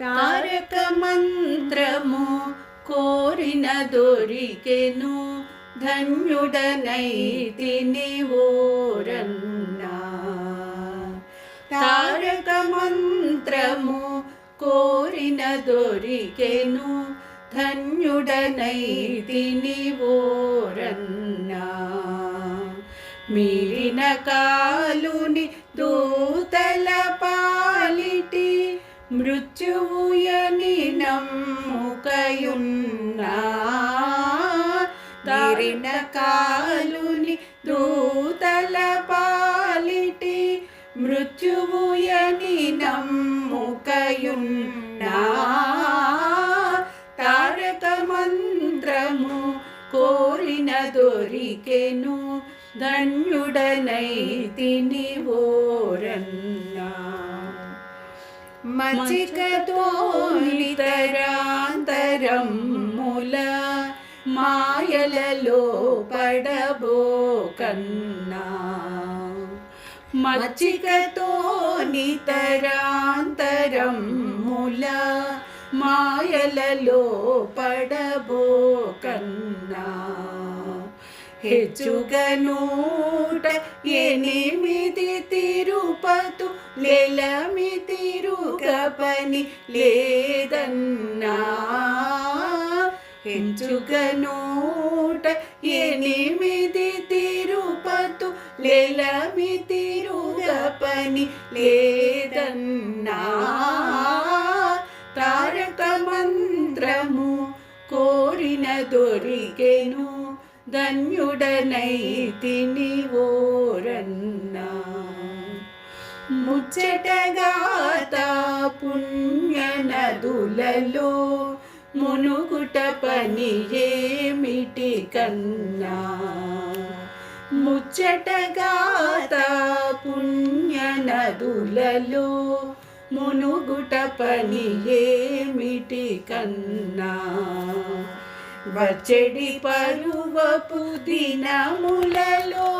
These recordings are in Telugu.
తారక మంత్రము కోరిన దొరికెను ధన్యుడనైతిని ఓరన్నా. తారక మంత్రము కోరిన దొరికెను ధన్యుడనైతిని ఓరన్నా. మీరిన కా నమ్ముకయున్నా మీరిన కాలుని దూతల పాలిటి మృత్యువుయని నమ్ముకయున్నా తారక మంత్రము కోరిన దొరికెను ధన్యుడనైతిని ఓరన్నా మచికతోనితరాంతరం రమ్ముల మాయలలో పడబో కన్నా. మచ్చికతో నితరాంతరం ముల మాయలలో పడబో కన్నా. హెచ్చుగనూట ఎనిమిది తిరుపతు లెలమి తిరుగపని లేదన్నా. హెచ్చుగనూట ఎనిమిది తిరుపతు లెలమి తిరుగపని లేదన్నా. తారక మంత్రము కోరిన దొరికెను. ధన్యుడనైతిని ఓరన్నా ముచ్చటగాత పుణ్య నదులలో మునుగుట పని ఏమిటి కన్నా. ముచ్చటగాత పుణ్య నదులలో మునుగుట పని ఏమిటి కన్నా. వచ్చడి పరువపు దినములలో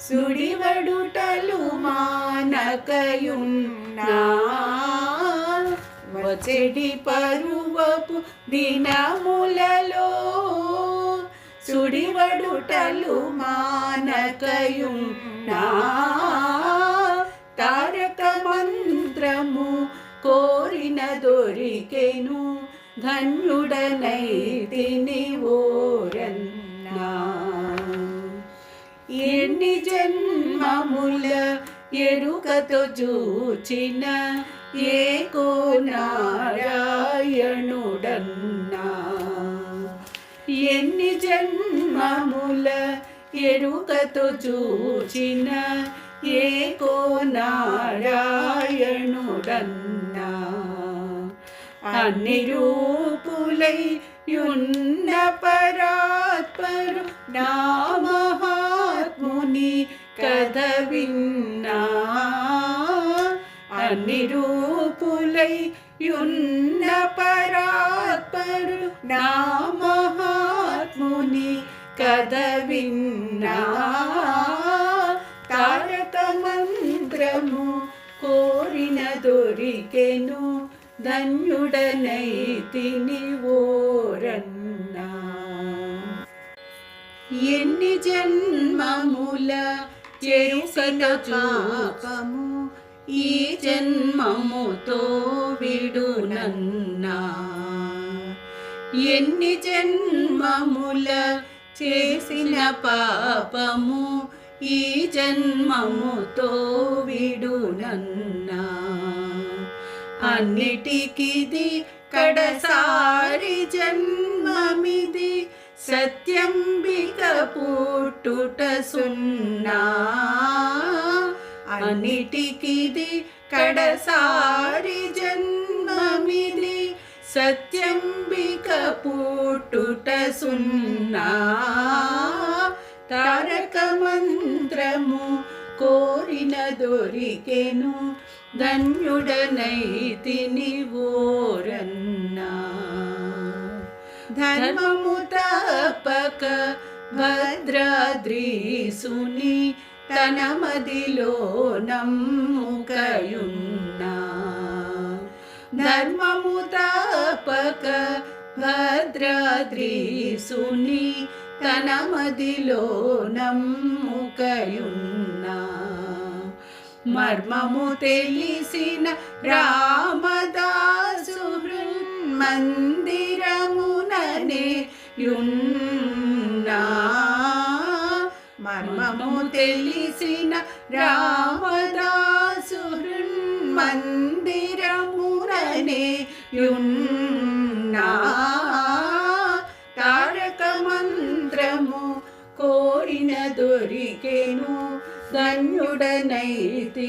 సుడివడుటలు మానకయున్నా. వచ్చడి పరువపు దినములలో సుడివడుటలు మానకయున్నా. తారక మంత్రము కోరిన దొరికెను. ధన్యుడనైతిని ఓరన్నా ఎన్ని జన్మముల ఎరుకతో చూచిన ఏకో నారాయణుడన్నా ఎన్ని జన్మముల ఎరుకతో చూచిన ఏకో నారాయణుడన్నా అన్ని రూపులై యున్న పరాత్పరు నా మహాత్ముని కథ విన్నా అన్ని రూపులై యున్న పరాత్పరు నా మహాత్ముని కథ విన్నా తారక మంత్రము కోరిన దొరికెను. ధన్యుడనైతిని ఓరన్నా ఎన్ని జన్మముల చేసిన చూపము ఈ జన్మముతో విడునన్నా ఎన్ని జన్మముల చేసిన పాపము ఈ జన్మముతో విడునన్నా అన్నిటికిది కడసారి జన్మమిది. సత్యంబిక పుట్టుట సున్నా. అన్నిటికిది కడసారి జన్మమిది. సత్యంబిక పుట్టుట సున్నా. తారక మంత్రము కోరిన దొరికెను. ధన్యుడనైతిని ఓరన్నా. ధర్మము తపక భద్రాద్రీసుని తన మదిలో నమ్ముకయున్నా. ధర్మము తపక భద్రాద్రీసుని తన మదిలో నమ్ముకయున్నా. మర్మము తెలిసిన రామదాసు మందిరముననే యున్నా. మర్మము తెలిసిన రామదాసు మందిరముననే యున్నా. తారక మంత్రము కోరిన దొరికెను. ధన్యుడనైతిని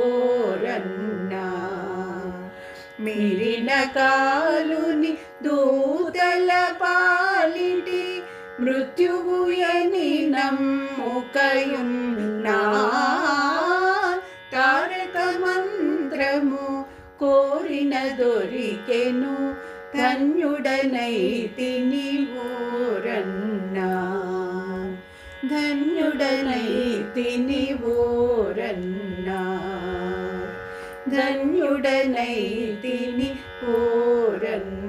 ఓరన్నా మిరిన కాలుని దూతల పాలిటి మృత్యువుయని నమ్ముకయున్నా తారక మంత్రము కోరిన దొరికెను ధన్యుడనైతిని ఓరన్నా ధన్యుడనైతిని ఓరన్నా ధన్యుడనైతిని ఓరన్నా